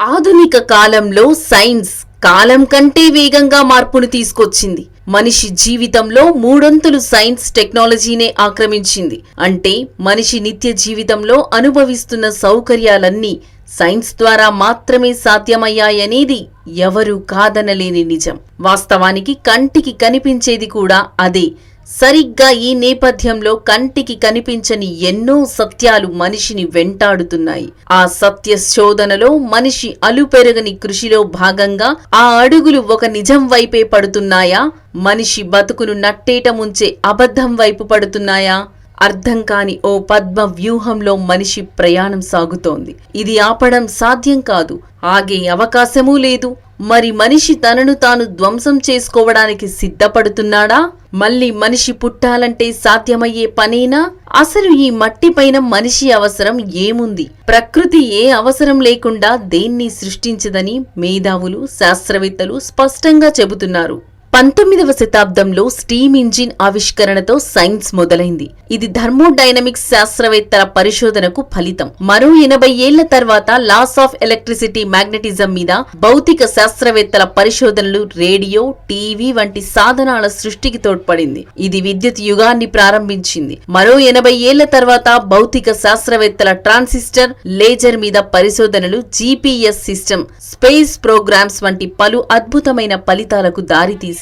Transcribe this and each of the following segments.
ఆధునిక కాలంలో సైన్స్ కాలం కంటే వేగంగా మార్పును తీసుకొచ్చింది. మనిషి జీవితంలో మూడొంతులు సైన్స్ టెక్నాలజీనే ఆక్రమించింది. అంటే మనిషి నిత్య జీవితంలో అనుభవిస్తున్న సౌకర్యాలన్నీ సైన్స్ ద్వారా మాత్రమే సాధ్యమయ్యాయనేది ఎవరూ కాదనలేని నిజం. వాస్తవానికి కంటికి కనిపించేది కూడా అదే. సరిగ్గా ఈ నేపథ్యంలో కంటికి కనిపించని ఎన్నో సత్యాలు మనిషిని వెంటాడుతున్నాయి. ఆ సత్య శోధనలో మనిషి అలుపెరగని కృషిలో భాగంగా ఆ అడుగులు ఒక నిజం వైపే పడుతున్నాయా? మనిషి బతుకును నట్టేట ముంచే అబద్ధం వైపు పడుతున్నాయా? అర్థం కాని ఓ పద్మ వ్యూహంలో మనిషి ప్రయాణం సాగుతోంది. ఇది ఆపడం సాధ్యం కాదు. ఆగే అవకాశమూ లేదు. మరి మనిషి తనను తాను ధ్వంసం చేసుకోవడానికి సిద్ధపడుతున్నాడా? మళ్ళీ మనిషి పుట్టాలంటే సాధ్యమయ్యే పనేనా? అసలు ఈ మట్టిపైన మనిషి అవసరం ఏముంది? ప్రకృతి ఏ అవసరం లేకుండా దేన్ని సృష్టించదని మేధావులు శాస్త్రవేత్తలు స్పష్టంగా చెబుతున్నారు. పంతొమ్మిదవ శతాబ్దంలో స్టీమ్ ఇంజిన్ ఆవిష్కరణతో సైన్స్ మొదలైంది. ఇది థర్మోడైనమిక్స్ శాస్త్రవేత్తల పరిశోధనకు ఫలితం. మరో ఎనభై ఏళ్ళ తర్వాత లాస్ ఆఫ్ ఎలక్ట్రిసిటీ మ్యాగ్నెటిజం మీద భౌతిక శాస్త్రవేత్తల పరిశోధనలు రేడియో టీవీ వంటి సాధనాల సృష్టికి తోడ్పడింది. ఇది విద్యుత్ యుగాన్ని ప్రారంభించింది. మరో ఎనభై ఏళ్ళ తర్వాత భౌతిక శాస్త్రవేత్తల ట్రాన్సిస్టర్ లేజర్ మీద పరిశోధనలు జీపీఎస్ సిస్టమ్ స్పేస్ ప్రోగ్రామ్స్ వంటి పలు అద్భుతమైన ఫలితాలకు దారితీసింది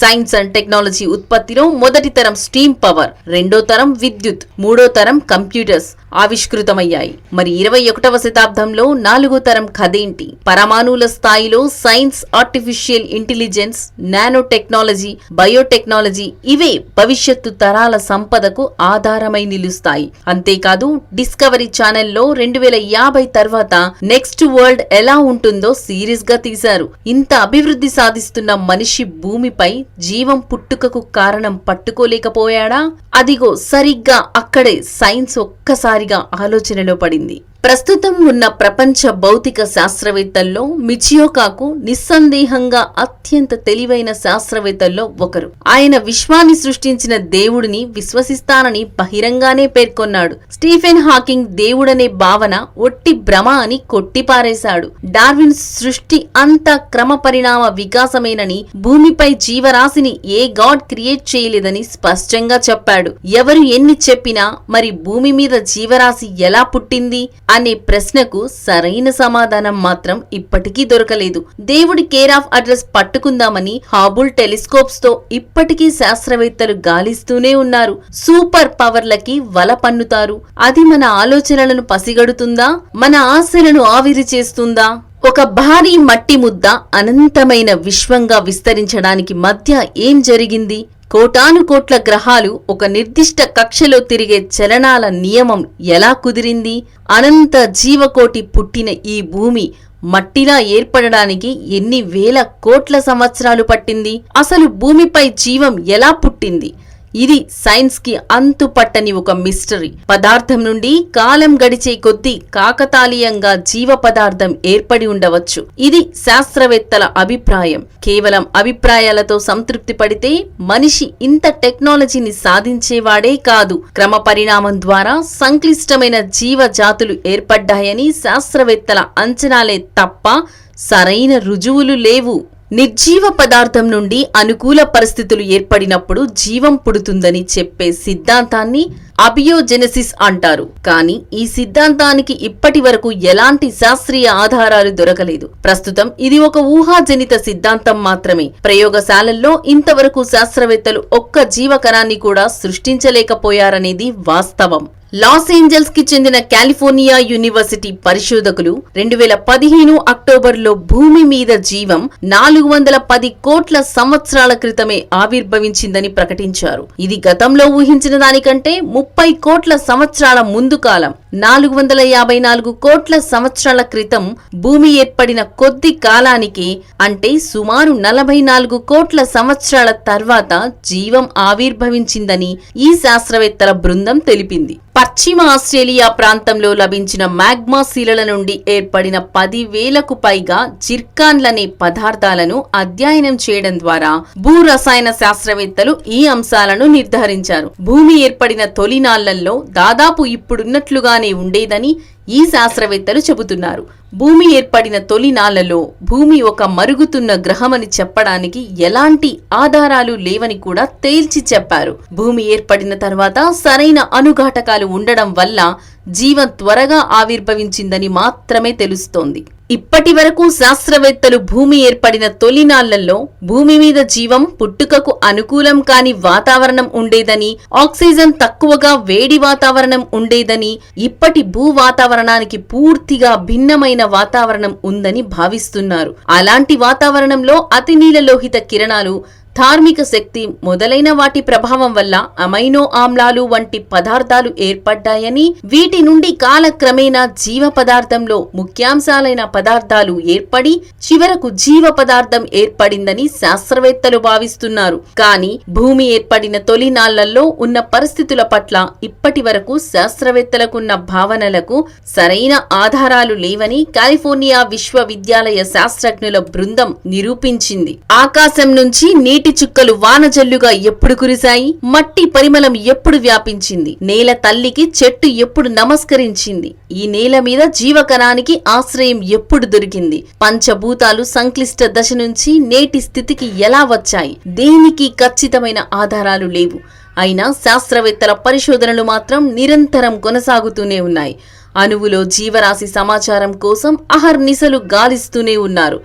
సైన్స్ అండ్ టెక్నాలజీ ఉత్పత్తిలో మొదటి తరం స్టీమ్ పవర్ రెండో తరం విద్యుత్ మూడో తరం కంప్యూటర్స్ ఆవిష్కృతమయ్యాయి. మరి ఇరవై ఒకటవ శతాబ్దంలో నాలుగో తరం కథేంటి? పరమాణువుల స్థాయిలో science artificial intelligence nano technology biotechnology ఇవే భవిష్యత్తు తరాల సంపదకు ఆధారమై నిలుస్తాయి. అంతేకాదు డిస్కవరీ ఛానల్లో రెండు వేల యాభై తర్వాత నెక్స్ట్ వరల్డ్ ఎలా ఉంటుందో సీరియస్గా తీశారు. ఇంత అభివృద్ధి సాధిస్తున్న మనిషి భూమిపై జీవం పుట్టుకకు కారణం పట్టుకోలేకపోయాడా? అదిగో సరిగ్గా అక్కడే సైన్స్ ఒక్కసారిగా ఆలోచనలో పడింది. ప్రస్తుతం ఉన్న ప్రపంచ భౌతిక శాస్త్రవేత్తల్లో మిచియోకాకు నిస్సందేహంగా అత్యంత తెలివైన శాస్త్రవేత్తల్లో ఒకరు. ఆయన విశ్వాన్ని సృష్టించిన దేవుడిని విశ్వసిస్తానని బహిరంగానే పేర్కొన్నాడు. స్టీఫెన్ హాకింగ్ దేవుడనే భావన ఒట్టి భ్రమ అని కొట్టిపారేశాడు. డార్విన్ సృష్టి అంతా క్రమ పరిణామ వికాసమేనని భూమిపై జీవరాశిని ఏ గాడ్ క్రియేట్ చేయలేదని స్పష్టంగా చెప్పాడు. ఎవరు ఎన్ని చెప్పినా మరి భూమి మీద జీవరాశి ఎలా పుట్టింది? అనే ప్రశ్నకు సరైన సమాధానం మాత్రం ఇప్పటికీ దొరకలేదు. దేవుడి కేర్ ఆఫ్ అడ్రస్ పట్టుకుందామని హాబుల్ టెలిస్కోప్స్తో ఇప్పటికీ శాస్త్రవేత్తలు గాలిస్తూనే ఉన్నారు. సూపర్ పవర్లకి వల పన్నుతారు. అది మన ఆలోచనలను పసిగడుతుందా? మన ఆశలను ఆవిరి చేస్తుందా? ఒక భారీ మట్టి ముద్ద అనంతమైన విశ్వంగా విస్తరించడానికి మధ్య ఏం జరిగింది? కోటాను కోట్ల గ్రహాలు ఒక నిర్దిష్ట కక్షలో తిరిగే చలనాల నియమం ఎలా కుదిరింది? అనంత జీవకోటి పుట్టిన ఈ భూమి మట్టిలా ఏర్పడడానికి ఎన్ని వేల కోట్ల సంవత్సరాలు పట్టింది? అసలు భూమిపై జీవం ఎలా పుట్టింది? ఇది సైన్స్కి అంతు పట్టని ఒక మిస్టరీ. పదార్థం నుండి కాలం గడిచే కొద్దీ కాకతాళీయంగా జీవ పదార్థం ఏర్పడి ఉండవచ్చు. ఇది శాస్త్రవేత్తల అభిప్రాయం. కేవలం అభిప్రాయాలతో సంతృప్తి పడితే మనిషి ఇంత టెక్నాలజీని సాధించేవాడే కాదు. క్రమ పరిణామం ద్వారా సంక్లిష్టమైన జీవ జాతులు ఏర్పడ్డాయని శాస్త్రవేత్తల అంచనాలే తప్ప సరైన రుజువులు లేవు. నిర్జీవ పదార్థం నుండి అనుకూల పరిస్థితులు ఏర్పడినప్పుడు జీవం పుడుతుందని చెప్పే సిద్ధాంతాన్ని అబియోజెనసిస్ అంటారు. కానీ ఈ సిద్ధాంతానికి ఇప్పటి వరకు ఎలాంటి శాస్త్రీయ ఆధారాలు దొరకలేదు. ప్రస్తుతం ఇది ఒక ఊహాజనిత సిద్ధాంతం మాత్రమే. ప్రయోగశాలల్లో ఇంతవరకు శాస్త్రవేత్తలు ఒక్క జీవకణాన్ని కూడా సృష్టించలేకపోయారనేది వాస్తవం. లాస్ ఏంజల్స్కి చెందిన కాలిఫోర్నియా యూనివర్సిటీ పరిశోధకులు రెండు వేల పదిహేను అక్టోబర్లో భూమి మీద జీవం నాలుగు వందల పది కోట్ల సంవత్సరాల క్రితమే ఆవిర్భవించిందని ప్రకటించారు. ఇది గతంలో ఊహించిన దానికంటే ముప్పై కోట్ల సంవత్సరాల ముందు కాలం. నాలుగు వందల యాభై నాలుగు కోట్ల సంవత్సరాల క్రితం భూమి ఏర్పడిన కొద్ది కాలానికి అంటే సుమారు నలభై నాలుగు కోట్ల సంవత్సరాల తర్వాత జీవం ఆవిర్భవించిందని ఈ శాస్త్రవేత్తల బృందం తెలిపింది. పశ్చిమ ఆస్ట్రేలియా ప్రాంతంలో లభించిన మ్యాగ్మా శిలల నుండి ఏర్పడిన పదివేలకు పైగా జిర్కాన్లనే పదార్థాలను అధ్యయనం చేయడం ద్వారా భూ రసాయన శాస్త్రవేత్తలు ఈ అంశాలను నిర్ధారించారు. భూమి ఏర్పడిన తొలినాళ్ళలో దాదాపు ఇప్పుడున్నట్లుగానే ఉండేదని ఈ శాస్త్రవేత్తలు చెబుతున్నారు. భూమి ఏర్పడిన తొలి నాళ్ళలో భూమి ఒక మరుగుతున్న గ్రహమని చెప్పడానికి ఎలాంటి ఆధారాలు లేవని కూడా తేల్చి చెప్పారు. భూమి ఏర్పడిన తర్వాత సరైన అనుఘాటకాలు ఉండడం వల్ల జీవం త్వరగా ఆవిర్భవించిందని మాత్రమే తెలుస్తోంది. ఇప్పటి వరకు శాస్త్రవేత్తలు భూమి ఏర్పడిన తొలినాళ్ళలో భూమి మీద జీవం పుట్టుకకు అనుకూలం కాని వాతావరణం ఉండేదని ఆక్సిజన్ తక్కువగా వేడి వాతావరణం ఉండేదని ఇప్పటి భూ వాతావరణానికి పూర్తిగా భిన్నమైన వాతావరణం ఉందని భావిస్తున్నారు. అలాంటి వాతావరణంలో అతి నీలలోహిత కిరణాలు ధార్మిక శక్తి మొదలైన వాటి ప్రభావం వల్ల అమైనో ఆమ్లాలు వంటి పదార్థాలు ఏర్పడ్డాయని వీటి నుండి కాలక్రమేణా జీవ పదార్థంలో ముఖ్యాంశాలైన పదార్థాలు ఏర్పడి చివరకు జీవ పదార్థం ఏర్పడిందని శాస్త్రవేత్తలు భావిస్తున్నారు. కానీ భూమి ఏర్పడిన తొలినాళ్ళలో ఉన్న పరిస్థితుల పట్ల ఇప్పటి వరకు శాస్త్రవేత్తలకున్న భావనలకు సరైన ఆధారాలు లేవని కాలిఫోర్నియా విశ్వవిద్యాలయ శాస్త్రజ్ఞుల బృందం నిరూపించింది. ఆకాశం నుంచి నీటి చుక్కలు వానజల్లుగా ఎప్పుడు కురిశాయి? మట్టి పరిమళం ఎప్పుడు వ్యాపించింది? నేల తల్లికి చెట్టు ఎప్పుడు నమస్కరించింది? ఈ నేల మీద జీవకణానికి ఆశ్రయం ఎప్పుడు దొరికింది? పంచభూతాలు సంక్లిష్ట దశ నుంచి నేటి స్థితికి ఎలా వచ్చాయి? దేనికి ఖచ్చితమైన ఆధారాలు లేవు. అయినా శాస్త్రవేత్తల పరిశోధనలు మాత్రం నిరంతరం కొనసాగుతూనే ఉన్నాయి. అణువులో జీవరాశి సమాచారం కోసం అహర్నిశలు గాలిస్తూనే ఉన్నారు.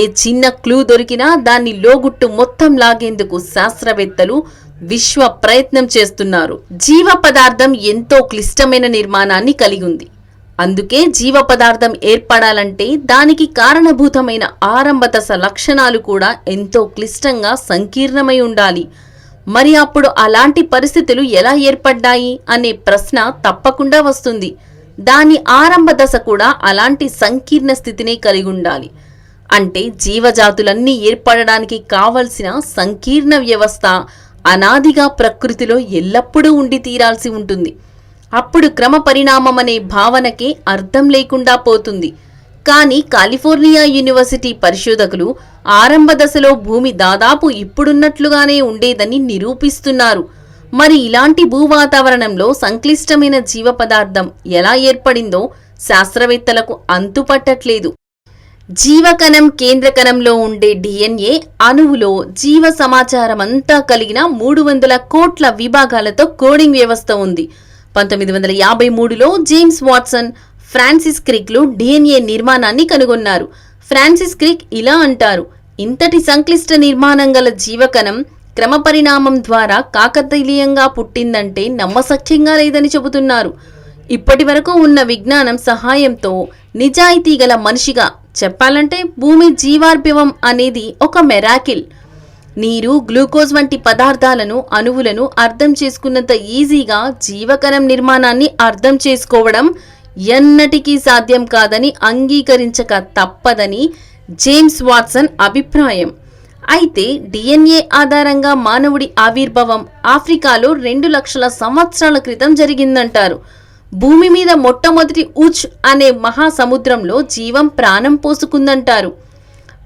ఏ చిన్న క్లూ దొరికినా దాన్ని లోగుట్టు మొత్తం లాగేందుకు శాస్త్రవేత్తలు విశ్వ ప్రయత్నం చేస్తున్నారు. జీవ పదార్థం ఎంతో క్లిష్టమైన నిర్మాణాన్ని కలిగి ఉంది అందుకే జీవ పదార్థం ఏర్పడాలంటే దానికి కారణభూతమైన ఆరంభ దశ లక్షణాలు కూడా ఎంతో క్లిష్టంగా సంకీర్ణమై ఉండాలి. మరి అప్పుడు అలాంటి పరిస్థితులు ఎలా ఏర్పడ్డాయి అనే ప్రశ్న తప్పకుండా వస్తుంది. దాని ఆరంభ దశ కూడా అలాంటి సంకీర్ణ స్థితినే కలిగి ఉండాలి అంటే జీవజాతులన్నీ ఏర్పడడానికి కావలసిన సంకీర్ణ వ్యవస్థ అనాదిగా ప్రకృతిలో ఎల్లప్పుడూ ఉండి తీరాల్సి ఉంటుంది. అప్పుడు క్రమ పరిణామమనే భావనకే అర్థం లేకుండా పోతుంది. కానీ కాలిఫోర్నియా యూనివర్సిటీ పరిశోధకులు ఆరంభ దశలో భూమి దాదాపు ఇప్పుడున్నట్లుగానే ఉండేదని నిరూపిస్తున్నారు. మరి ఇలాంటి భూవాతావరణంలో సంక్లిష్టమైన జీవ పదార్థం ఎలా ఏర్పడిందో శాస్త్రవేత్తలకు అంతుపట్టట్లేదు. జీవకణం కేంద్రకణంలో ఉండే డిఎన్ఏ అణువులో జీవ సమాచారం అంతా కలిగిన మూడు వందల కోట్ల విభాగాలతో కోడింగ్ వ్యవస్థ ఉంది. పంతొమ్మిది వందల యాభై మూడులో జేమ్స్ వాట్సన్ ఫ్రాన్సిస్ క్రిక్లు డిఎన్ఏ నిర్మాణాన్ని కనుగొన్నారు. ఫ్రాన్సిస్ క్రిక్ ఇలా అంటారు ఇంతటి సంక్లిష్ట నిర్మాణం గల జీవకణం క్రమపరిణామం ద్వారా కాకతీయంగా పుట్టిందంటే నమ్మసత్యంగా లేదని చెబుతున్నారు. ఇప్పటి వరకు ఉన్న విజ్ఞానం సహాయంతో నిజాయితీ గల మనిషిగా చెప్పాలంటే భూమి జీవార్భవం అనేది ఒక మెరాకిల్. నీరు గ్లూకోజ్ వంటి పదార్థాలను అణువులను అర్థం చేసుకున్నంత ఈజీగా జీవకణం నిర్మాణాన్ని అర్థం చేసుకోవడం ఎన్నటికీ సాధ్యం కాదని అంగీకరించక తప్పదని జేమ్స్ వాట్సన్ అభిప్రాయం. అయితే డిఎన్ఏ ఆధారంగా మానవుడి ఆవిర్భావం ఆఫ్రికాలో రెండు లక్షల సంవత్సరాల క్రితం జరిగిందంటారు. భూమి మీద మొట్టమొదటి ఉచ్ అనే మహాసముద్రంలో జీవం ప్రాణం పోసుకుందంటారు.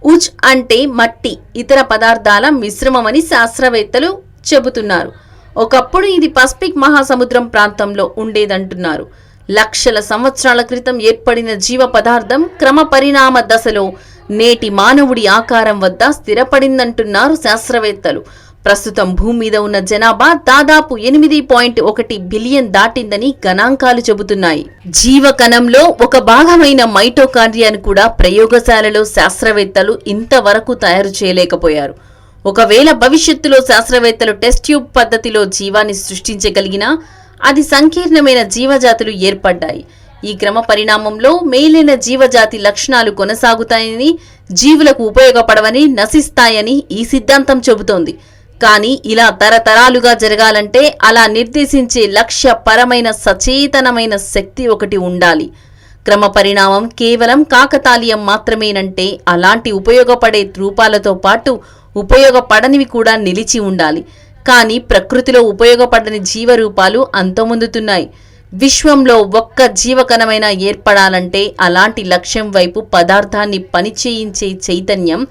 ఉచ్ అంటే మట్టి ఇతర పదార్థాల మిశ్రమమని శాస్త్రవేత్తలు చెబుతున్నారు. ఒకప్పుడు ఇది పసిఫిక్ మహాసముద్రం ప్రాంతంలో ఉండేదంటున్నారు. లక్షల సంవత్సరాల క్రితం ఏర్పడిన జీవ పదార్థం క్రమ పరిణామ దశలో నేటి మానవుడి ఆకారం వద్ద స్థిరపడిందంటున్నారు శాస్త్రవేత్తలు. ప్రస్తుతం భూమి మీద ఉన్న జనాభా దాదాపు ఎనిమిది పాయింట్ ఒకటి బిలియన్ దాటిందని గణాంకాలు చెబుతున్నాయి. జీవకణంలో ఒక భాగమైన మైటోకాండ్రియాను కూడా ప్రయోగశాలలో శాస్త్రవేత్తలు ఇంతవరకు తయారు చేయలేకపోయారు. ఒకవేళ భవిష్యత్తులో శాస్త్రవేత్తలు టెస్ట్ ట్యూబ్ పద్ధతిలో జీవాన్ని సృష్టించగలిగినా అది సంకీర్ణమైన జీవజాతులు ఏర్పడ్డాయి. ఈ క్రమ పరిణామంలో మేలైన జీవజాతి లక్షణాలు కొనసాగుతాయని జీవులకు ఉపయోగపడవని నశిస్తాయని ఈ సిద్ధాంతం చెబుతోంది. కానీ ఇలా తరతరాలుగా జరగాలంటే అలా నిర్దేశించే లక్ష్యపరమైన సచేతనమైన శక్తి ఒకటి ఉండాలి. క్రమ పరిణామం కేవలం కాకతాళీయం మాత్రమేనంటే అలాంటి ఉపయోగపడే రూపాలతో పాటు ఉపయోగపడనివి కూడా నిలిచి ఉండాలి. కానీ ప్రకృతిలో ఉపయోగపడని జీవరూపాలు అంతమొందుతున్నాయి. విశ్వంలో ఒక్క జీవకణమైనా ఏర్పడాలంటే అలాంటి లక్ష్యం వైపు పదార్థాన్ని పనిచేయించే చైతన్యం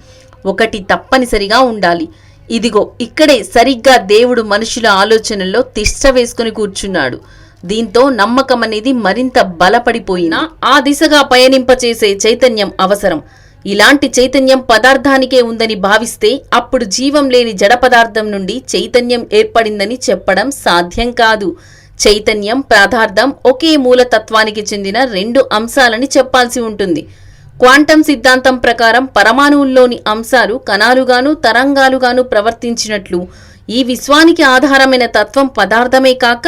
ఒకటి తప్పనిసరిగా ఉండాలి. ఇదిగో ఇక్కడే సరిగ్గా దేవుడు మనుషుల ఆలోచనల్లో తిష్ట వేసుకుని కూర్చున్నాడు. దీంతో నమ్మకం అనేది మరింత బలపడిపోయినా ఆ దిశగా పయనింపచేసే చైతన్యం అవసరం. ఇలాంటి చైతన్యం పదార్థానికే ఉందని భావిస్తే అప్పుడు జీవం లేని జడ పదార్థం నుండి చైతన్యం ఏర్పడిందని చెప్పడం సాధ్యం కాదు. చైతన్యం పదార్థం ఒకే మూలతత్వానికి చెందిన రెండు అంశాలని చెప్పాల్సి ఉంటుంది. క్వాంటం సిద్ధాంతం ప్రకారం పరమాణువుల్లోని అంశాలు కణాలుగాను తరంగాలుగాను ప్రవర్తించినట్లు. ఈ విశ్వానికి ఆధారమైన తత్వం పదార్థమే కాక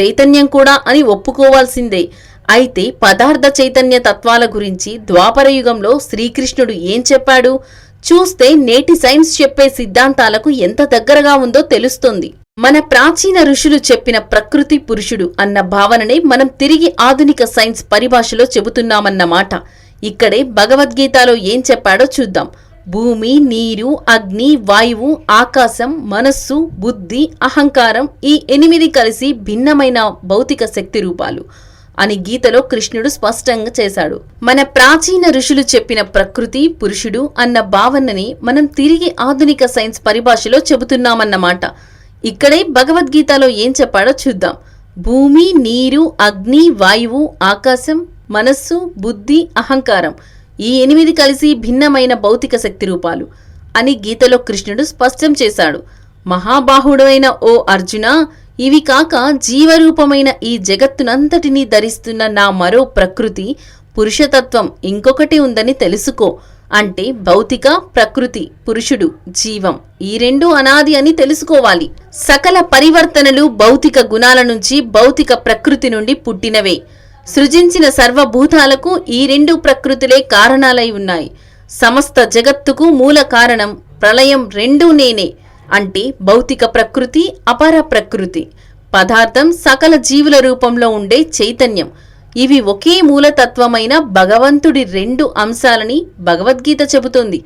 చైతన్యం కూడా అని ఒప్పుకోవాల్సిందే. అయితే పదార్థ చైతన్య తత్వాల గురించి ద్వాపర యుగంలో శ్రీకృష్ణుడు ఏం చెప్పాడు? చూస్తే నేటి సైన్స్ చెప్పే సిద్ధాంతాలకు ఎంత దగ్గరగా ఉందో తెలుస్తుంది. మన ప్రాచీన ఋషులు చెప్పిన ప్రకృతి పురుషుడు అన్న భావననే మనం తిరిగి ఆధునిక సైన్స్ పరిభాషలో చెబుతున్నామన్నమాట. ఇక్కడే భగవద్గీతలో ఏం చెప్పాడో చూద్దాం. భూమి నీరు అగ్ని వాయువు ఆకాశం మనస్సు బుద్ధి అహంకారం ఈ ఎనిమిది కలిసి భిన్నమైన భౌతిక శక్తి రూపాలు అని గీతలో కృష్ణుడు స్పష్టంగా చేశాడు. మన ప్రాచీన ఋషులు చెప్పిన ప్రకృతి పురుషుడు అన్న భావనని మనం తిరిగి ఆధునిక సైన్స్ పరిభాషలో చెబుతున్నామన్నమాట. ఇక్కడే భగవద్గీతలో ఏం చెప్పాడో చూద్దాం. భూమి నీరు అగ్ని వాయువు ఆకాశం మనస్సు బుద్ధి అహంకారం ఈ ఎనిమిది కలిసి భిన్నమైన భౌతిక శక్తి రూపాలు అని గీతలో కృష్ణుడు స్పష్టం చేశాడు. మహాబాహుడైన ఓ అర్జున ఇవి కాక జీవరూపమైన ఈ జగత్తునంతటినీ ధరిస్తున్న నా మరో ప్రకృతి పురుషతత్వం ఇంకొకటి ఉందని తెలుసుకో అంటే భౌతిక ప్రకృతి పురుషుడు జీవం ఈ రెండు అనాది అని తెలుసుకోవాలి. సకల పరివర్తనలు భౌతిక గుణాల నుంచి భౌతిక ప్రకృతి నుండి పుట్టినవే. సృజించిన సర్వభూతాలకు ఈ రెండు ప్రకృతులే కారణాలై ఉన్నాయి. సమస్త జగత్తుకు మూల కారణం ప్రళయం రెండూ నేనే అంటే భౌతిక ప్రకృతి అపర ప్రకృతి. పదార్థం సకల జీవుల రూపంలో ఉండే చైతన్యం. ఇవి ఒకే మూలతత్వమైన భగవంతుడి రెండు అంశాలని భగవద్గీత చెబుతోంది.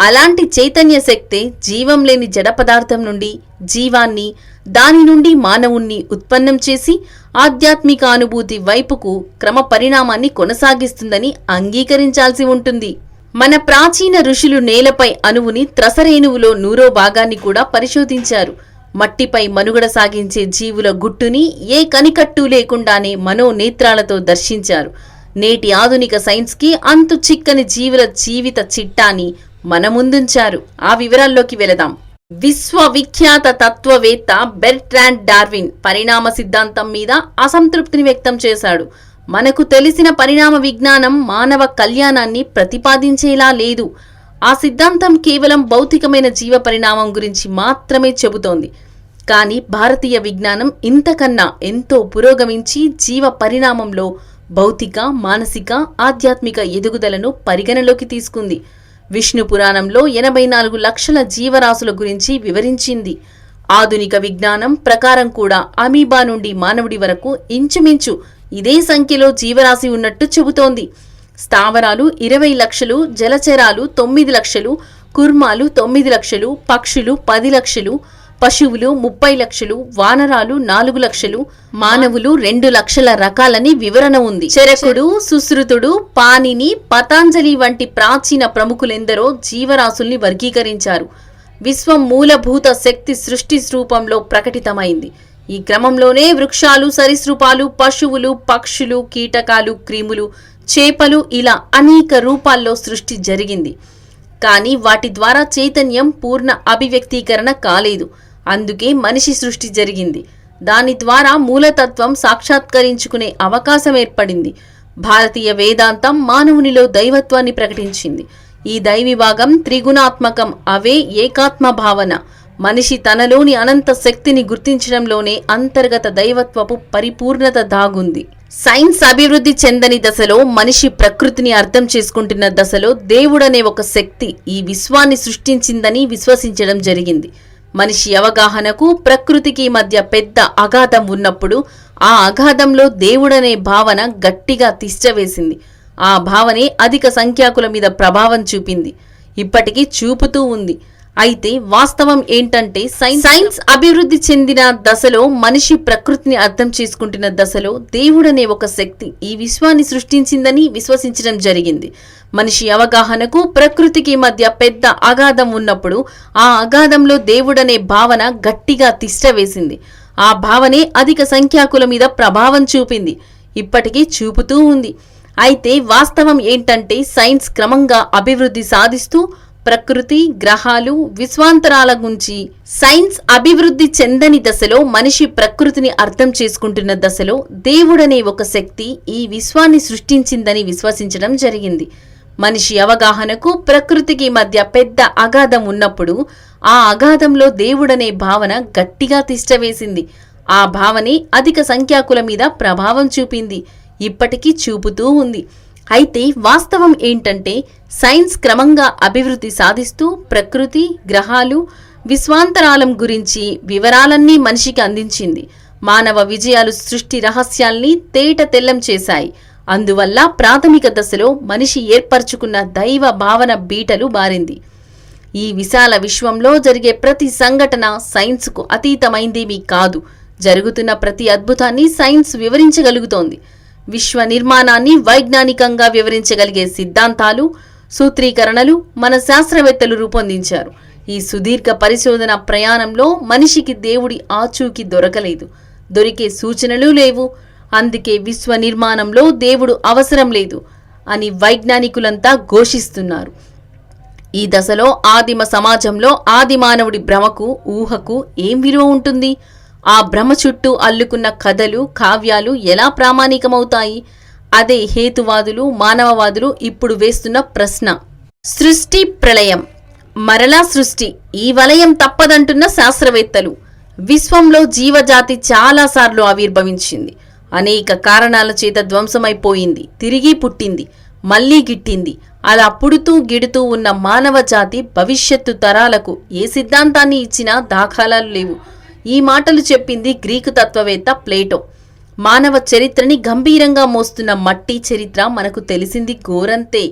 అలాంటి చైతన్య శక్తే జీవం లేని జడ పదార్థం నుండి జీవాన్ని దాని నుండి మానవుణ్ణి ఉత్పన్నం చేసి ఆధ్యాత్మిక అనుభూతి వైపుకు క్రమ పరిణామాన్ని కొనసాగిస్తుందని అంగీకరించాల్సి ఉంటుంది. మన ప్రాచీన ఋషులు నేలపై అణువుని త్రసరేణువులో నూరో భాగాన్ని కూడా పరిశోధించారు. మట్టిపై మనుగడ సాగించే జీవుల గుట్టుని ఏ కనికట్టు లేకుండానే మనోనేత్రాలతో దర్శించారు. నేటి ఆధునిక సైన్స్కి అంతు చిక్కని జీవుల జీవిత చిట్టాని మన ముందుంచారు ఆ వివరాల్లోకి వెళదాం. విశ్వవిఖ్యాత తత్వవేత్త బెర్ట్రాండ్ డార్విన్ పరిణామ సిద్ధాంతం మీద అసంతృప్తిని వ్యక్తం చేశాడు. మనకు తెలిసిన పరిణామ విజ్ఞానం మానవ కళ్యాణాన్ని ప్రతిపాదించేలా లేదు. ఆ సిద్ధాంతం కేవలం భౌతికమైన జీవ పరిణామం గురించి మాత్రమే చెబుతోంది. కానీ భారతీయ విజ్ఞానం ఇంతకన్నా ఎంతో పురోగమించి జీవ పరిణామంలో భౌతిక మానసిక ఆధ్యాత్మిక ఎదుగుదలను పరిగణలోకి తీసుకుంది. విష్ణు పురాణంలో ఎనభై నాలుగు లక్షల జీవరాశుల గురించి వివరించింది. ఆధునిక విజ్ఞానం ప్రకారం కూడా అమీబా నుండి మానవుడి వరకు ఇంచుమించు ఇదే సంఖ్యలో జీవరాశి ఉన్నట్టు చెబుతోంది. స్థావరాలు ఇరవై లక్షలు జలచరాలు తొమ్మిది లక్షలు కుర్మాలు తొమ్మిది లక్షలు పక్షులు పది లక్షలు పశువులు ముప్పై లక్షలు వానరాలు నాలుగు లక్షలు మానవులు రెండు లక్షల రకాలని వివరణ ఉంది. చెరకుడు సుశ్రుతుడు పానిని పతాంజలి వంటి ప్రాచీన ప్రముఖులెందరో జీవరాశుల్ని వర్గీకరించారు. విశ్వం మూలభూత శక్తి సృష్టి రూపంలో ప్రకటితమైంది. ఈ క్రమంలోనే వృక్షాలు సరీసృపాలు పశువులు పక్షులు కీటకాలు క్రిములు చేపలు ఇలా అనేక రూపాల్లో సృష్టి జరిగింది. కానీ వాటి ద్వారా చైతన్యం పూర్ణ అభివ్యక్తీకరణ కాలేదు. అందుకే మనిషి సృష్టి జరిగింది. దాని ద్వారా మూలతత్వం సాక్షాత్కరించుకునే అవకాశం ఏర్పడింది. భారతీయ వేదాంతం మానవునిలో దైవత్వాన్ని ప్రకటించింది. ఈ దైవి భాగం త్రిగుణాత్మకం అవే ఏకాత్మ భావన. మనిషి తనలోని అనంత శక్తిని గుర్తించడంలోనే అంతర్గత దైవత్వపు పరిపూర్ణత దాగుంది. సైన్స్ అభివృద్ధి చెందని దశలో మనిషి ప్రకృతిని అర్థం చేసుకుంటున్న దశలో దేవుడనే ఒక శక్తి ఈ విశ్వాన్ని సృష్టించిందని విశ్వసించడం జరిగింది. మనిషి అవగాహనకు ప్రకృతికి మధ్య పెద్ద అగాధం ఉన్నప్పుడు ఆ అగాధంలో దేవుడనే భావన గట్టిగా తిష్టవేసింది. ఆ భావనే అధిక సంఖ్యాకుల మీద ప్రభావం చూపింది. ఇప్పటికీ చూపుతూ ఉంది. అయితే వాస్తవం ఏంటంటే సైన్స్ సైన్స్ అభివృద్ధి చెందిన దశలో మనిషి ప్రకృతిని అర్థం చేసుకుంటున్న దశలో దేవుడనే ఒక శక్తి ఈ విశ్వాన్ని సృష్టించిందని విశ్వసించడం జరిగింది. మనిషి అవగాహనకు ప్రకృతికి మధ్య పెద్ద అగాధం ఉన్నప్పుడు ఆ అగాధంలో దేవుడనే భావన గట్టిగా తిష్టవేసింది ఆ భావనే అధిక సంఖ్యాకుల మీద ప్రభావం చూపింది. ఇప్పటికీ చూపుతూ ఉంది. అయితే వాస్తవం ఏంటంటే సైన్స్ క్రమంగా అభివృద్ధి సాధిస్తూ ప్రకృతి గ్రహాలు విశ్వాంతరాల గురించి సైన్స్ అభివృద్ధి చెందని దశలో మనిషి ప్రకృతిని అర్థం చేసుకుంటున్న దశలో దేవుడనే ఒక శక్తి ఈ విశ్వాన్ని సృష్టించిందని విశ్వసించడం జరిగింది. మనిషి అవగాహనకు ప్రకృతికి మధ్య పెద్ద అగాధం ఉన్నప్పుడు ఆ అగాధంలో దేవుడనే భావన గట్టిగా తిష్టవేసింది ఆ భావనే అధిక సంఖ్యాకుల మీద ప్రభావం చూపింది. ఇప్పటికీ చూపుతూ ఉంది. అయితే వాస్తవం ఏంటంటే సైన్స్ క్రమంగా అభివృద్ధి సాధిస్తూ ప్రకృతి గ్రహాలు విశ్వాంతరాలం గురించి వివరాలన్నీ మనిషికి అందించింది. మానవ విజయాలు సృష్టి రహస్యాల్ని తేట తెల్లం చేశాయి. అందువల్ల ప్రాథమిక దశలో మనిషి ఏర్పరచుకున్న దైవ భావన బీటలు బారింది ఈ విశాల విశ్వంలో జరిగే ప్రతి సంఘటన సైన్స్కు అతీతమైందేమీ కాదు. జరుగుతున్న ప్రతి అద్భుతాన్ని సైన్స్ వివరించగలుగుతోంది. విశ్వ నిర్మాణాన్ని వైజ్ఞానికంగా వివరించగలిగే సిద్ధాంతాలు సూత్రీకరణలు మన శాస్త్రవేత్తలు రూపొందించారు. ఈ సుదీర్ఘ పరిశోధన ప్రయాణంలో మనిషికి దేవుడి ఆచూకీ దొరకలేదు. దొరికే సూచనలు లేవు. అందుకే విశ్వ నిర్మాణంలో దేవుడు అవసరం లేదు అని వైజ్ఞానికులంతా ఘోషిస్తున్నారు. ఈ దశలో ఆదిమ సమాజంలో ఆదిమానవుడి భ్రమకు ఊహకు ఏం విలువ ఉంటుంది? ఆ భ్రమ చుట్టూ అల్లుకున్న కథలు కావ్యాలు ఎలా ప్రామాణికమవుతాయి? అదే హేతువాదులు మానవవాదులు ఇప్పుడు వేస్తున్న ప్రశ్న. సృష్టి ప్రళయం. మరలా సృష్టి. ఈ వలయం తప్పదంటున్న శాస్త్రవేత్తలు. విశ్వంలో జీవజాతి చాలాసార్లు ఆవిర్భవించింది. అనేక కారణాల చేత ధ్వంసమైపోయింది. తిరిగి పుట్టింది. మళ్ళీ గిట్టింది. అలా పుడుతూ గిడుతూ ఉన్న మానవ జాతి భవిష్యత్తు తరాలకు ఏ సిద్ధాంతాన్ని ఇచ్చినా దాఖలాలు లేవు. ఈ మాటలు చెప్పింది గ్రీకు తత్వవేత్త ప్లేటో. మానవ చరిత్రని గంభీరంగా మోస్తున్న మట్టి చరిత్ర మనకు తెలిసింది ఘోరంతే.